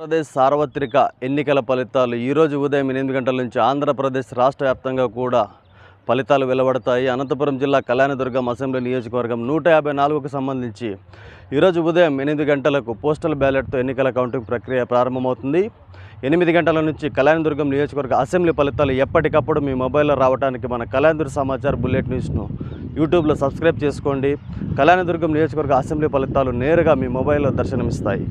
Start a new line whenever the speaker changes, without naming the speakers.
ఆంధ్రప్రదేశ్ సార్వత్రిక ఎన్నికల ఫలితాలు ఈరోజు ఉదయం ఎనిమిది గంటల నుంచి ఆంధ్రప్రదేశ్ రాష్ట్ర వ్యాప్తంగా కూడా ఫలితాలు వెలువడతాయి. అనంతపురం జిల్లా కళ్యాణదుర్గం అసెంబ్లీ నియోజకవర్గం నూట యాభై నాలుగుకు సంబంధించి ఈరోజు ఉదయం ఎనిమిది గంటలకు పోస్టల్ బ్యాలెట్తో ఎన్నికల కౌంటింగ్ ప్రక్రియ ప్రారంభమవుతుంది. ఎనిమిది గంటల నుంచి కళ్యాణదుర్గం నియోజకవర్గ అసెంబ్లీ ఫలితాలు ఎప్పటికప్పుడు మీ మొబైల్లో రావడానికి మన కళ్యాణదుర్గ సమాచార బుల్లెట్ న్యూస్ను యూట్యూబ్లో సబ్స్క్రైబ్ చేసుకోండి. కళ్యాణదుర్గం నియోజకవర్గ అసెంబ్లీ ఫలితాలు నేరుగా మీ మొబైల్లో దర్శనమిస్తాయి.